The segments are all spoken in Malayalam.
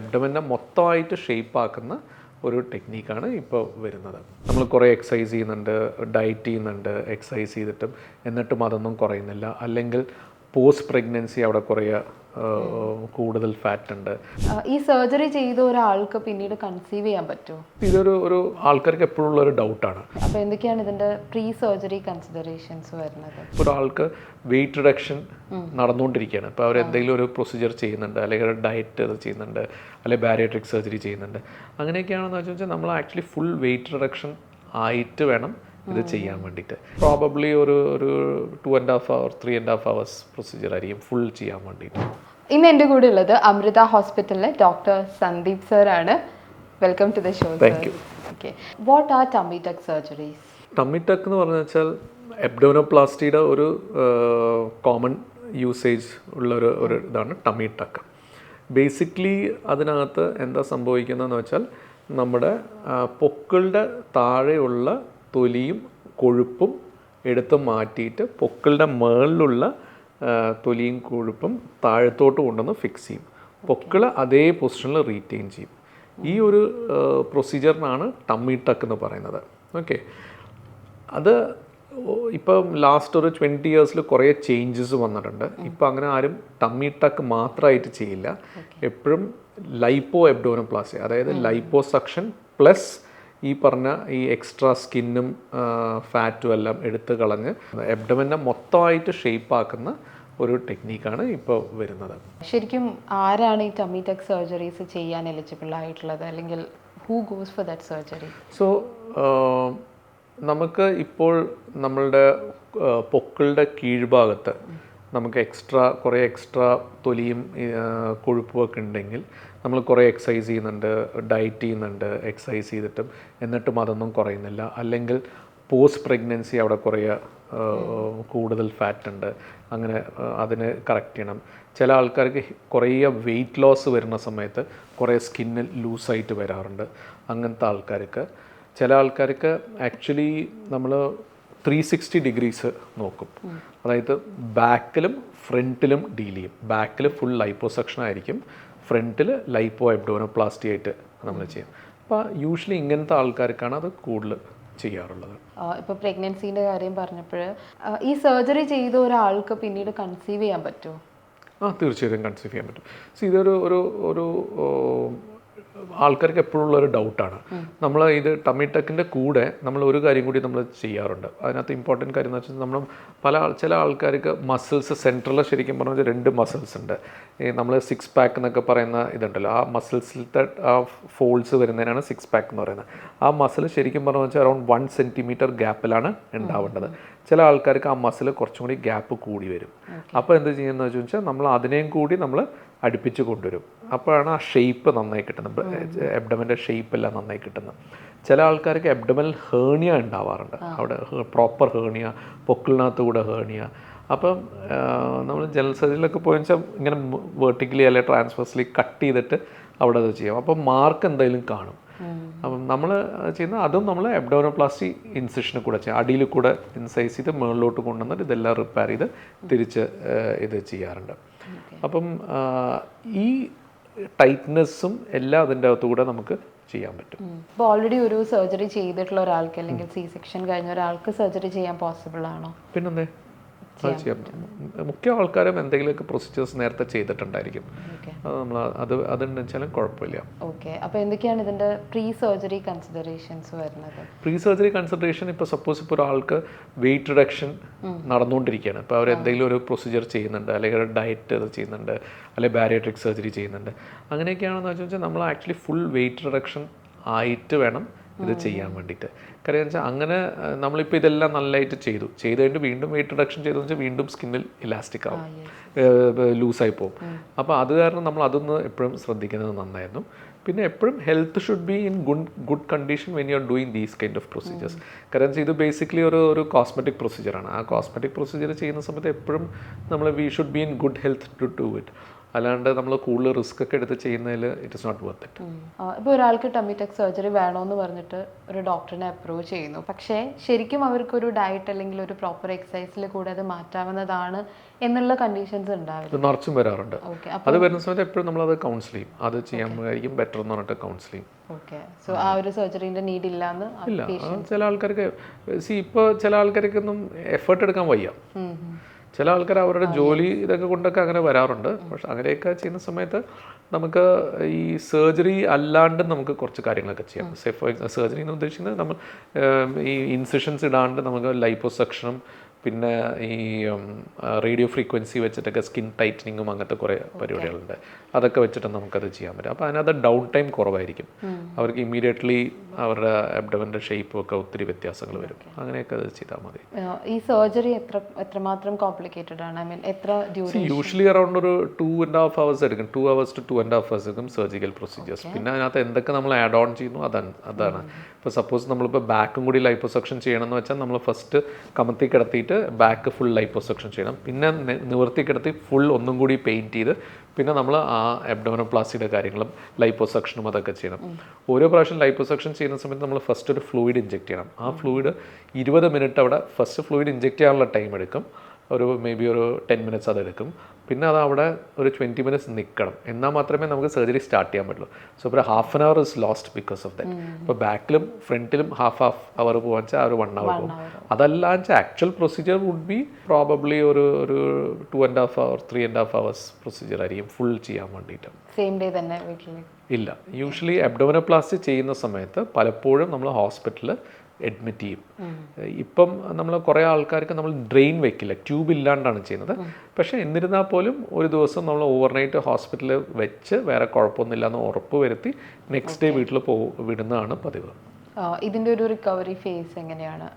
എബ്ഡമനെ മൊത്തമായിട്ട് ഷേപ്പ് ആക്കുന്ന ഒരു ടെക്നീക്കാണ് ഇപ്പോൾ വരുന്നത്. നമ്മൾ കുറേ എക്സസൈസ് ചെയ്യുന്നുണ്ട് ഡയറ്റ് ചെയ്യുന്നുണ്ട് എക്സസൈസ് ചെയ്തിട്ടും. എന്നിട്ടും അതൊന്നും കുറയുന്നില്ല. അല്ലെങ്കിൽ പോസ്റ്റ് പ്രഗ്നൻസി അവിടെ കുറേ കൂടുതൽ ഫാറ്റ് ഉണ്ട്. ഈ സർജറി ചെയ്ത ഒരാൾക്ക് പിന്നീട് കൺസീവ് ചെയ്യാൻ പറ്റുമോ? ഇതൊരു ഒരു ആൾക്കാർക്ക് എപ്പോഴും ഉള്ള ഒരു ഡൗട്ടാണ് അപ്പോൾ എന്തൊക്കെയാണ് ഇതിന്റെ പ്രീ സർജറി കൺസിഡറേഷൻസ് വരുന്നത് ഒരാൾക്ക് വെയിറ്റ് റിഡക്ഷൻ നടന്നുകൊണ്ടിരിക്കുകയാണ്. ഇപ്പോൾ അവർ എന്തെങ്കിലും ഒരു പ്രൊസീജിയർ ചെയ്യുന്നുണ്ട് അല്ലെങ്കിൽ ഡയറ്റ് ചെയ്യുന്നുണ്ട് അല്ലെങ്കിൽ ബാരിയട്രിക് സർജറി ചെയ്യുന്നുണ്ട്. അങ്ങനെയൊക്കെയാണെന്ന് വെച്ചാൽ നമ്മൾ ആക്ച്വലി ഫുൾ വെയിറ്റ് റിഡക്ഷൻ ആയിട്ട് വേണം ഇത് ചെയ്യാൻ വേണ്ടിയിട്ട്. പ്രോബബ്ലി ഒരു ഒരു two and half hour three and half hours procedure ആയിരിക്കും ഫുൾ ചെയ്യാൻ വേണ്ടിയിട്ട്. ഇന്ന് എന്റെ കൂടെ ഉള്ളത് അമൃത ഹോസ്പിറ്റലിലെ ഡോക്ടർ സന്ദീപ് സർ ആണ്. Welcome to the show thank you okay what are tummy tuck surgeries tummy tuck എന്ന് പറഞ്ഞു വെച്ചാൽ എബ്ഡോനോപ്ലാസ്റ്റിയുടെ ഒരു കോമൺ യൂസേജ് ഉള്ള ഒരു ഒരു ഇതാണ് ടമ്മി ടക്ക് ബേസിക്കലി അതിനകത്ത് എന്താ സംഭവിക്കുന്നതെന്ന് വെച്ചാൽ നമ്മുടെ പൊക്കളുടെ താഴെയുള്ള തൊലിയും കൊഴുപ്പും എടുത്ത് മാറ്റിയിട്ട് പൊക്കിളുടെ മുകളിലുള്ള ആ, തൊലിയും കൊഴുപ്പും താഴത്തോട്ട് കൊണ്ടുവന്ന് ഫിക്സ് ചെയ്യും. പൊക്കിൾ അതേ പൊസിഷനിൽ റീറ്റെയിൻ ചെയ്യും. ഈ ഒരു പ്രൊസീജിയറിനാണ് ടമ്മി ടക്ക് എന്ന് പറയുന്നത്. ഓക്കെ അത് ഇപ്പം ലാസ്റ്റ് ഒരു ട്വന്റി ഇയേഴ്സിൽ കുറേ ചേഞ്ചസ് വന്നിട്ടുണ്ട്. ഇപ്പം അങ്ങനെ ആരും ടമ്മി ടക്ക് മാത്രമായിട്ട് ചെയ്യില്ല. എപ്പോഴും ലൈപ്പോ എബ്ഡോനോപ്ലാസി അതായത് ലൈപ്പോ സക്ഷൻ പ്ലസ് ഈ പറഞ്ഞ ഈ എക്സ്ട്രാ സ്കിന്നും ഫാറ്റും എല്ലാം എടുത്തു കളഞ്ഞ് എബ്ഡമിനെ മൊത്തമായിട്ട് ഷേപ്പ് ആക്കുന്ന ഒരു ടെക്നീക്കാണ് ഇപ്പോൾ വരുന്നത്. ശരിക്കും ആരാണ് ഈ ടമ്മി ടെക് സർജറീസ് ചെയ്യാൻ എലിജിബിൾ ആയിട്ടുള്ളത്? അല്ലെങ്കിൽ who goes for that surgery so നമുക്ക് ഇപ്പോൾ നമ്മളുടെ പൊക്കിളുടെ കീഴ്ഭാഗത്ത് നമുക്ക് എക്സ്ട്രാ കുറേ എക്സ്ട്രാ തൊലിയും കൊഴുപ്പുമൊക്കെ ഉണ്ടെങ്കിൽ നമ്മൾ കുറേ എക്സസൈസ് ചെയ്യുന്നുണ്ട് ഡയറ്റ് ചെയ്യുന്നുണ്ട് എക്സസൈസ് ചെയ്തിട്ടും. എന്നിട്ടും അതൊന്നും കുറയുന്നില്ല. അല്ലെങ്കിൽ പോസ്റ്റ് പ്രഗ്നൻസി അവിടെ കുറേ കൂടുതൽ ഫാറ്റ് ഉണ്ട്. അങ്ങനെ അതിന് കറക്റ്റ് ചെയ്യണം. ചില ആൾക്കാർക്ക് കുറേ വെയിറ്റ് ലോസ് വരുന്ന സമയത്ത് കുറേ സ്കിന്ന് ലൂസായിട്ട് വരാറുണ്ട്. അങ്ങനത്തെ ആൾക്കാർക്ക്. ചില ആൾക്കാർക്ക് ആക്ച്വലി നമ്മൾ ത്രീ സിക്സ്റ്റി ഡിഗ്രീസ് നോക്കും. അതായത് ബാക്കിലും ഫ്രണ്ടിലും ഡീൽ ചെയ്യും. ബാക്കിൽ ഫുൾ ലൈപ്പോസെക്ഷൻ ആയിരിക്കും. ഫ്രണ്ടിൽ ലൈപ്പോ എബ്ഡോനോപ്ലാസ്റ്റി ആയിട്ട് നമ്മൾ ചെയ്യും. അപ്പോൾ യൂഷ്വലി ഇങ്ങനത്തെ ആൾക്കാർക്കാണ് അത് കൂടുതൽ ചെയ്യാറുള്ളത്. ഇപ്പോൾ പ്രഗ്നൻസിന്റെ കാര്യം പറഞ്ഞപ്പോൾ ഈ സർജറി ചെയ്ത ഒരാൾക്ക് പിന്നീട് കൺസീവ് ചെയ്യാൻ പറ്റുമോ? ആ തീർച്ചയായിട്ടും കൺസീവ് ചെയ്യാൻ പറ്റും. സോ ഇതൊരു ഒരു ഒരു ആൾക്കാർക്ക് എപ്പോഴും ഉള്ള ഒരു ഡൗട്ടാണ് നമ്മൾ ഇത് ടമ്മി ടക്കിന്റെ കൂടെ നമ്മൾ ഒരു കാര്യം കൂടി നമ്മൾ ചെയ്യാറുണ്ട്. അതിനകത്ത് ഇമ്പോർട്ടന്റ് കാര്യം എന്ന് വെച്ചാൽ നമ്മൾ പല ചില ആൾക്കാർക്ക് മസിൽസ് സെൻട്രലിൽ ശരിക്കും പറഞ്ഞാൽ രണ്ട് മസിൽസ് ഉണ്ട്. ഈ നമ്മൾ സിക്സ് പാക്ക് എന്നൊക്കെ പറയുന്ന ഇതുണ്ടല്ലോ. ആ മസിൽസിലത്തെ ആ ഫോൾസ് വരുന്നതിനാണ് സിക്സ് പാക്ക് എന്ന് പറയുന്നത്. ആ മസിൽ ശരിക്കും പറഞ്ഞു വെച്ചാൽ അറൗണ്ട് വൺ സെന്റിമീറ്റർ ഗ്യാപ്പിലാണ് ഉണ്ടാവേണ്ടത്. ചില ആൾക്കാർക്ക് ആ മസിൽ കുറച്ചും കൂടി ഗ്യാപ്പ് കൂടി വരും. അപ്പോൾ എന്ത് ചെയ്യുന്നത് വെച്ചാൽ നമ്മൾ അതിനെയും കൂടി നമ്മൾ അടുപ്പിച്ച് കൊണ്ടുവരും. അപ്പോഴാണ് ആ ഷേപ്പ് നന്നായി കിട്ടുന്നത്. എബ്ഡമന്റെ ഷേപ്പ് എല്ലാം നന്നായി കിട്ടുന്നത്. ചില ആൾക്കാർക്ക് എബ്ഡമൽ ഹേണിയ ഉണ്ടാവാറുണ്ട്. അവിടെ പ്രോപ്പർ ഹേണിയ പൊക്കിളിനകത്ത് കൂടെ ഹേണിയ അപ്പം നമ്മൾ ജനറൽ സർജറിയിലൊക്കെ പോയി വെച്ചാൽ ഇങ്ങനെ വേർട്ടിക്കലി അല്ലെങ്കിൽ ട്രാൻസ്ഫേഴ്സ്ലി കട്ട് ചെയ്തിട്ട് അവിടെ അത് ചെയ്യാം. അപ്പം മാർക്ക് എന്തായാലും കാണും. അപ്പം നമ്മൾ ചെയ്യുന്ന അതും നമ്മൾ എബ്ഡോനോപ്ലാസ്റ്റി ഇൻസിഷന് കൂടെ ചെയ്യാം. അടിയിൽ കൂടെ ഇൻസൈസ് ചെയ്ത് മുകളിലോട്ട് കൊണ്ടുവന്നിട്ട് ഇതെല്ലാം റിപ്പയർ ചെയ്ത് തിരിച്ച് ഇത് ചെയ്യാറുണ്ട്. അപ്പം ഈ ടൈറ്റ്നെസ്സും എല്ലാം അതിന്റെ അകത്തുകൂടെ നമുക്ക് ചെയ്യാൻ പറ്റും. ഇപ്പോൾ ഓൾറെഡി ഒരു സർജറി ചെയ്തിട്ടുള്ള ഒരാൾക്ക് അല്ലെങ്കിൽ സി സെക്ഷൻ കഴിഞ്ഞ ഒരാൾക്ക് സർജറി ചെയ്യാൻ പോസിബിൾ ആണോ? പിന്നെന്തേ? അത് ചെയ്യാൻ പറ്റും. മുഖ്യ ആൾക്കാരും എന്തെങ്കിലുമൊക്കെ പ്രൊസീജിയേഴ്സ് നേരത്തെ ചെയ്തിട്ടുണ്ടായിരിക്കും. അത് നമ്മൾ അത് അതുണ്ടെച്ചാലും കുഴപ്പമില്ല. ഓക്കെ. അപ്പോൾ എന്തൊക്കെയാണ് ഇതിന്റെ പ്രീ സർജറി കൺസിഡറേഷൻസ് വരുന്നത്? പ്രീ സർജറി കൺസിഡറേഷൻ ഇപ്പോൾ സപ്പോസ് ഇപ്പോൾ ഒരാൾക്ക് വെയിറ്റ് റിഡക്ഷൻ നടന്നുകൊണ്ടിരിക്കുകയാണ്. ഇപ്പോൾ അവർ എന്തെങ്കിലും ഒരു പ്രൊസീജിയർ ചെയ്യുന്നുണ്ട് അല്ലെങ്കിൽ ഡയറ്റ് ഇത് ചെയ്യുന്നുണ്ട് അല്ലെങ്കിൽ ബാരിയട്രിക് സർജറി ചെയ്യുന്നുണ്ട്. അങ്ങനെയൊക്കെയാണെന്ന് വെച്ചാൽ നമ്മൾ ആക്ച്വലി ഫുൾ വെയിറ്റ് റിഡക്ഷൻ ആയിട്ട് വേണം ഇത് ചെയ്യാൻ വേണ്ടിയിട്ട്. കാര്യം എന്ന് വെച്ചാൽ അങ്ങനെ നമ്മളിപ്പോൾ ഇതെല്ലാം നല്ലതായിട്ട് ചെയ്തു. ചെയ്ത് കഴിഞ്ഞിട്ട് വീണ്ടും വെയിറ്റ് റിഡക്ഷൻ ചെയ്തെന്ന് വെച്ചാൽ വീണ്ടും സ്കിന്നിൽ ഇലാസ്റ്റിക് ആവും. ലൂസായി പോകും അപ്പോൾ അത് കാരണം നമ്മൾ അതൊന്ന് എപ്പോഴും ശ്രദ്ധിക്കുന്നത് നന്നായിരുന്നു. പിന്നെ എപ്പോഴും health should be in good good condition when you are doing these kind of procedures കാരണം ഇത് ബേസിക്കലി ഒരു ഒരു കോസ്മെറ്റിക് പ്രൊസീജിയറാണ് ആ കോസ്മെറ്റിക് പ്രൊസീജിയർ ചെയ്യുന്ന സമയത്ത് എപ്പോഴും നമ്മൾ we should be in good health to do it അല്ലാണ്ട് നമ്മൾ കൂടുതൽ റിസ്ക് ഒക്കെ എടുത്ത് ചെയ്യുന്നതിൽ it is not worth it ഇപ്പോൾ ഒരാൾക്ക് ടമിടെക് സർജറി വേണമെന്ന് പറഞ്ഞിട്ട് ഒരു ഡോക്ടറിനെ അപ്രോച്ച് ചെയ്യുന്നു. പക്ഷേ ശരിക്കും അവർക്കൊരു ഡയറ്റ് അല്ലെങ്കിൽ ഒരു പ്രോപ്പർ എക്സസൈസിൽ കൂടെ അത് മാറ്റാവുന്നതാണ് എന്നുള്ള കണ്ടീഷൻസ് ഉണ്ടാവും നിറച്ചും വരാറുണ്ട്. അത് വരുന്ന സമയത്ത് എപ്പോഴും നമ്മളത് കൗൺസിൽ ചെയ്യും. അത് ചെയ്യാൻ ബെറ്റർ എന്ന് പറഞ്ഞിട്ട് കൗൺസിൽ ചെയ്യും. സോ ആ ഒരു സർജറിന്റെ നീഡ് ഇല്ലാന്ന് ഇല്ല. ചില ആൾക്കാർക്ക് സി ഇപ്പോൾ ചില ആൾക്കാർക്കൊന്നും എഫേർട്ട് എടുക്കാൻ വയ്യ. ചില ആൾക്കാർ അവരുടെ ജോലി ഇതൊക്കെ കൊണ്ടൊക്കെ അങ്ങനെ വരാറുണ്ട്. പക്ഷെ അങ്ങനെയൊക്കെ ചെയ്യുന്ന സമയത്ത് നമുക്ക് ഈ സർജറി അല്ലാണ്ട് നമുക്ക് കുറച്ച് കാര്യങ്ങളൊക്കെ ചെയ്യാം. സർജറി എന്ന് ഉദ്ദേശിക്കുന്നത് നമ്മൾ ഈ ഇൻസിഷൻസ് ഇടാണ്ട് നമുക്ക് ലൈപ്പോസക്ഷനും പിന്നെ ഈ റേഡിയോ ഫ്രീക്വൻസി വെച്ചിട്ടൊക്കെ സ്കിൻ ടൈറ്റനിങ്ങും അങ്ങനത്തെ കുറേ പരിപാടികളുണ്ട്. അതൊക്കെ വെച്ചിട്ട് നമുക്കത് ചെയ്യാൻ പറ്റും. അപ്പോൾ അതിനകത്ത് ഡൗൺ ടൈം കുറവായിരിക്കും. അവർക്ക് ഇമ്മീഡിയറ്റ്ലി അവരുടെ അബ്ഡവന്റെ ഷേപ്പും ഒക്കെ ഒത്തിരി വ്യത്യാസങ്ങൾ വരും. അങ്ങനെയൊക്കെ അത് ചെയ്താൽ മതി. ഈ സർജറി എത്ര എത്രമാത്രം കോംപ്ലിക്കേറ്റഡ് ആണ്? ഐ മീൻ എത്ര ഡ്യൂറേഷൻ യൂഷ്വലി അറൗണ്ട് ഒരു ടു ആൻഡ് ഹാഫ് അവേഴ്സ് എടുക്കും. Two hours two two and half hours എടുക്കും സർജിക്കൽ പ്രൊസീജിയേഴ്സ് പിന്നെ അതിനകത്ത് എന്തൊക്കെ നമ്മൾ ആഡ് ഓൺ ചെയ്യുന്നു അതാണ് അതാണ്. ഇപ്പോൾ സപ്പോസ് നമ്മളിപ്പോൾ ബാക്കും കൂടി ലൈപ്പോസക്ഷൻ ചെയ്യണമെന്ന് വെച്ചാൽ നമ്മൾ ഫസ്റ്റ് കമത്തി കിടത്തിയിട്ട് ബാക്ക് ഫുൾ ലൈപ്പോസെക്ഷൻ ചെയ്യണം. പിന്നെ നിവർത്തി കിടത്തി ഫുൾ ഒന്നും കൂടി പെയിന്റ് ചെയ്ത് പിന്നെ നമ്മൾ ആ എബ്ഡോമനോപ്ലാസ്റ്റിയുടെ കാര്യങ്ങളും ലൈപ്പോസെക്ഷനും അതൊക്കെ ചെയ്യണം. ഓരോ പ്രാവശ്യം ലൈപ്പോസെക്ഷൻ ചെയ്യുന്ന സമയത്ത് നമ്മൾ ഫസ്റ്റ് ഒരു ഫ്ലൂയിഡ് ഇഞ്ചെക്ട് ചെയ്യണം. ആ ഫ്ലൂയിഡ് ഇരുപത് മിനിറ്റ് അവിടെ ഫസ്റ്റ് ഫ്ലൂയിഡ് ഇഞ്ചെക്ട് ചെയ്യാനുള്ള ടൈം എടുക്കും. ഒരു മേ ബി ഒരു ടെൻ മിനിറ്റ്സ് അതെടുക്കും. പിന്നെ അത് അവിടെ ഒരു ട്വന്റി മിനിറ്റ്സ് നിൽക്കണം എന്നാൽ മാത്രമേ നമുക്ക് സർജറി സ്റ്റാർട്ട് ചെയ്യാൻ പറ്റുള്ളൂ. സോ ഇപ്പോൾ half an hour is lost because of that ഇപ്പോൾ ബാക്കിലും ഫ്രണ്ടിലും ഹാഫ് ഹാഫ് അവർ പോകാൻ വെച്ചാൽ ആ ഒരു വൺ അവർ പോകും. അതല്ല വെച്ചാൽ actual procedure would be probably ഒരു ഒരു two and half hour three and half hours procedure ആയിരിക്കും ഫുൾ ചെയ്യാൻ വേണ്ടിയിട്ട്. സെയിം ഡേ തന്നെ വീട്ടിൽ ഇല്ല. യൂഷ്വലി അബ്ഡോമിനോപ്ലാസ്റ്റി ചെയ്യുന്ന സമയത്ത് പലപ്പോഴും നമ്മൾ ഹോസ്പിറ്റലിൽ അഡ്മിറ്റ് ചെയ്യും. ഇപ്പം നമ്മൾ കുറേ ആൾക്കാർക്ക് നമ്മൾ ഡ്രെയിൻ വെക്കില്ല ട്യൂബ് ഇല്ലാണ്ടാണ് ചെയ്യുന്നത്. പക്ഷേ എന്നിരുന്നാൽ പോലും ഒരു ദിവസം നമ്മൾ ഓവർനൈറ്റ് ഹോസ്പിറ്റലിൽ വെച്ച് വേറെ കുഴപ്പമൊന്നുമില്ല എന്ന് ഉറപ്പ് വരുത്തി നെക്സ്റ്റ് ഡേ വീട്ടിൽ പോ വിടുന്നതാണ് പതിവ്. ഇതിന്റെ ഒരു റിക്കവറി ഫേസ് എങ്ങനെയാണ്?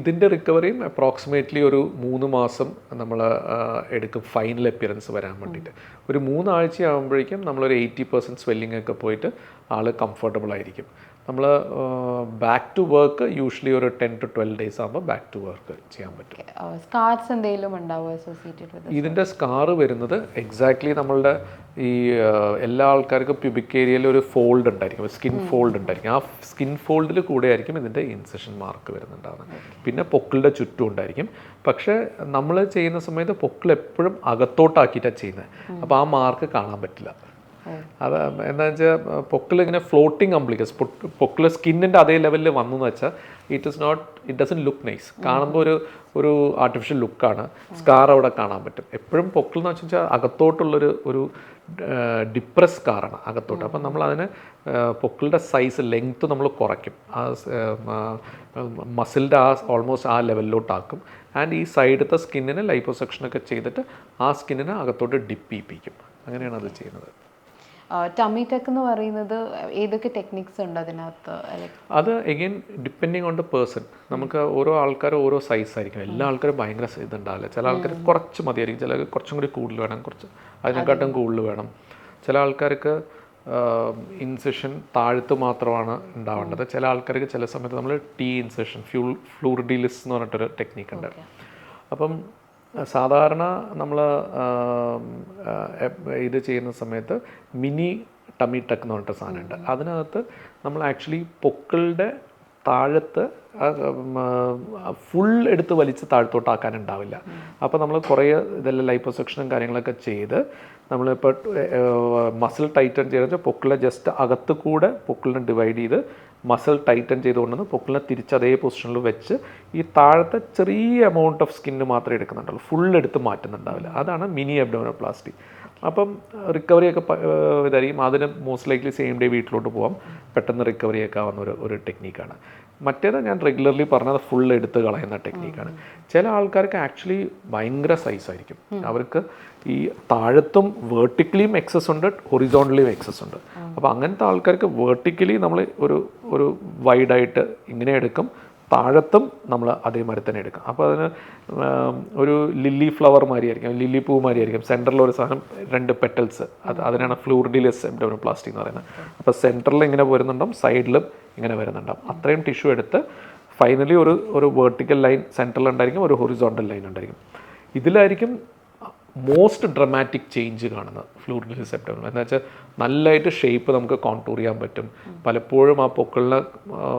ഇതിന്റെ റിക്കവറിയും അപ്രോക്സിമേറ്റ്ലി ഒരു മൂന്ന് മാസം നമ്മൾ എടുക്കും ഫൈനൽ അപ്പിയറൻസ് വരാൻ വേണ്ടിയിട്ട്. ഒരു മൂന്നാഴ്ച ആകുമ്പോഴേക്കും നമ്മളൊരു എയ്റ്റി പെർസെന്റ് സ്വെല്ലിംഗ് ഒക്കെ പോയിട്ട് ആൾ കംഫർട്ടബിൾ ആയിരിക്കും. നമ്മൾ ബാക്ക് ടു വർക്ക് യൂഷ്വലി ഒരു ടെൻ ടു ട്വൽവ് ഡേയ്സ് ആകുമ്പോൾ ബാക്ക് ടു വർക്ക് ചെയ്യാൻ പറ്റും. സ്കാർസ് എന്തെങ്കിലും അസോസിയേറ്റഡ് ഇതിന്റെ സ്കാറ് വരുന്നത് എക്സാക്ട്ലി നമ്മളുടെ ഈ എല്ലാ ആൾക്കാർക്കും പ്യൂബിക് ഏരിയയിൽ ഒരു ഫോൾഡ് ഉണ്ടായിരിക്കും. സ്കിൻ ഫോൾഡ് ഉണ്ടായിരിക്കും. ആ സ്കിൻ ഫോൾഡിൽ കൂടെ ആയിരിക്കും ഇതിന്റെ ഇൻസെഷൻ മാർക്ക് വരുന്നുണ്ടാവുന്നത്. പിന്നെ പൊക്കിളുടെ ചുറ്റും ഉണ്ടായിരിക്കും. പക്ഷേ നമ്മൾ ചെയ്യുന്ന സമയത്ത് പൊക്കിൾ എപ്പോഴും അകത്തോട്ടാക്കിയിട്ടാണ് ചെയ്യുന്നത്. അപ്പോൾ ആ മാർക്ക് കാണാൻ പറ്റില്ല. അത് എന്താ വെച്ചാൽ പൊക്കിൾ ഇങ്ങനെ ഫ്ലോട്ടിങ് കംപ്ലിക്കസ് പൊക്കിൾ സ്കിന്നിന്റെ അതേ ലെവലിൽ വന്നു എന്ന് വെച്ചാൽ it is not it doesn't look nice കാണുമ്പോൾ ഒരു ഒരു ആർട്ടിഫിഷ്യൽ ലുക്കാണ് സ്കാർ അവിടെ കാണാൻ പറ്റും. എപ്പോഴും പൊക്കിൾ എന്ന് വെച്ചാൽ അകത്തോട്ടുള്ളൊരു ഒരു ഡിപ്രസ് സ്കാറാണ് അകത്തോട്ട്. അപ്പം നമ്മൾ അതിന് പൊക്കിളുടെ സൈസ് ലെങ്ത്ത് നമ്മൾ കുറയ്ക്കും. ആ മസിലിന്റെ ആ ഓൾമോസ്റ്റ് ആ ലെവലിലോട്ടാക്കും ആൻഡ് ഈ സൈഡത്തെ സ്കിന്നിന് ലൈപ്പോസെക്ഷനൊക്കെ ചെയ്തിട്ട് ആ സ്കിന്നിനെ അകത്തോട്ട് ഡിപ്പ് ചെയ്യിപ്പിക്കും. അങ്ങനെയാണ് അത് ചെയ്യുന്നത്. ടമ്മി ടെക് എന്ന് പറയുന്നത് ഏതൊക്കെ ടെക്നിക്സ് ഉണ്ട് അതിനകത്ത്? അത് again depending on the person നമുക്ക് ഓരോ ആൾക്കാരും ഓരോ സൈസ് ആയിരിക്കും എല്ലാ ആൾക്കാരും ഭയങ്കര ഇത് ഇതുണ്ടാവില്ല? ചില ആൾക്കാർ കുറച്ച് മതിയായിരിക്കും. ചില കുറച്ചും കൂടി കൂടുതൽ വേണം. കുറച്ച് അതിനെക്കാട്ടും കൂടുതൽ വേണം. ചില ആൾക്കാർക്ക് ഇൻസെഷൻ താഴത്ത് മാത്രമാണ് ഉണ്ടാവേണ്ടത്. ചില ആൾക്കാർക്ക് ചില സമയത്ത് നമ്മൾ ടീ ഇൻസെഷൻ ഫ്യൂൾ ഫ്ലൂറിഡിലിസ് എന്ന് പറഞ്ഞിട്ടൊരു ടെക്നിക്ക് ഉണ്ട്. അപ്പം സാധാരണ നമ്മൾ ഇത് ചെയ്യുന്ന സമയത്ത് മിനി ടമി ടെക് എന്ന് പറഞ്ഞിട്ട് സാധനമുണ്ട്. അതിനകത്ത് നമ്മൾ ആക്ച്വലി പൊക്കളുടെ താഴത്ത് ഫുൾ എടുത്ത് വലിച്ച് താഴത്തോട്ടാക്കാൻ ഉണ്ടാവില്ല അപ്പോൾ നമ്മൾ കുറേ ഇതെല്ലാം ലൈപ്പോസെക്ഷനും കാര്യങ്ങളൊക്കെ ചെയ്ത് നമ്മളിപ്പോൾ മസിൽ ടൈറ്റൻ വെച്ചാൽ പൊക്കിളെ ജസ്റ്റ് അകത്ത് കൂടെ പൊക്കിളിനെ ഡിവൈഡ് ചെയ്ത് മസിൽ ടൈറ്റൻ ചെയ്തുകൊണ്ടുവന്ന് പൊക്കിളിനെ തിരിച്ച് അതേ പൊസിഷനിൽ വെച്ച് ഈ താഴത്തെ ചെറിയ എമൗണ്ട് ഓഫ് സ്കിന്ന് മാത്രമേ എടുക്കുന്നുണ്ടുള്ളൂ ഫുൾ എടുത്ത് മാറ്റുന്നുണ്ടാവില്ല. അതാണ് മിനി അബ്ഡോമിനോപ്ലാസ്റ്റി അപ്പം റിക്കവറി ഒക്കെ പ- ഏഹ് ഇതായിരിക്കും. അതിന് മോസ്റ്റ് ലൈക്ലി സെയിം ഡേ വീട്ടിലോട്ട് പോകാം പെട്ടെന്ന് റിക്കവറി ഒക്കെ ആവുന്ന ഒരു ഒരു ടെക്നീക്കാണ് മറ്റേത് ഞാൻ റെഗുലർലി പറഞ്ഞത് ഫുൾ എടുത്ത് കളയുന്ന ടെക്നീക്കാണ് ചില ആൾക്കാർക്ക് ആക്ച്വലി ഭയങ്കര സൈസ് ആയിരിക്കും. അവർക്ക് ഈ താഴത്തും വേർട്ടിക്കലിയും എക്സസ് ഉണ്ട് ഹൊറിസോണ്ടലിയും എക്സസ് ഉണ്ട്. അപ്പോൾ അങ്ങനത്തെ ആൾക്കാർക്ക് വേർട്ടിക്കലി നമ്മൾ ഒരു ഒരു വൈഡായിട്ട് ഇങ്ങനെ എടുക്കും. താഴത്തും നമ്മൾ അതേമാതിരി തന്നെ എടുക്കാം. അപ്പോൾ അതിന് ഒരു ലില്ലി ഫ്ലവർ മാതിരിയായിരിക്കും ലില്ലി പൂ മാതിരിയായിരിക്കും സെന്ററിൽ ഒരു സാധനം രണ്ട് പെറ്റൽസ്. അത് അതിനാണ് ഫ്ലൂറിഡിലസ് പ്ലാസ്റ്റിക് എന്ന് പറയുന്നത്. അപ്പോൾ സെന്ററിൽ ഇങ്ങനെ വരുന്നുണ്ടാവും സൈഡിലും ഇങ്ങനെ വരുന്നുണ്ടാവും. അത്രയും ടിഷ്യൂ എടുത്ത് ഫൈനലി ഒരു ഒരു വേർട്ടിക്കൽ ലൈൻ സെന്ററിൽ ഉണ്ടായിരിക്കും ഒരു ഹൊറിസോണ്ടൽ ലൈൻ ഉണ്ടായിരിക്കും. ഇതിലായിരിക്കും മോസ്റ്റ് ഡ്രമാറ്റിക് ചേഞ്ച് കാണുന്നത് ഫ്ലൂറിഡൽ സെപ്റ്റംബർ എന്ന് വെച്ചാൽ നല്ലതായിട്ട് ഷേപ്പ് നമുക്ക് കോൺടൂർ ചെയ്യാൻ പറ്റും. പലപ്പോഴും ആ പൊക്കളിന്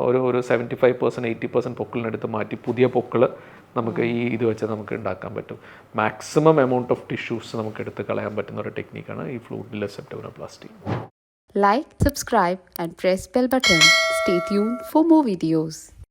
ഒരു ഒരു seventy five percent eighty percent പൊക്കളിനെടുത്ത് മാറ്റി പുതിയ പൊക്കൾ നമുക്ക് ഈ ഇത് വെച്ച് നമുക്ക് ഉണ്ടാക്കാൻ പറ്റും. മാക്സിമം എമൗണ്ട് ഓഫ് ടിഷ്യൂസ് നമുക്ക് എടുത്ത് കളയാൻ പറ്റുന്ന ഒരു ടെക്നിക്കാണ് ഈ ഫ്ലൂറിഡൽ plastic like subscribe and press bell button stay tune for more videos.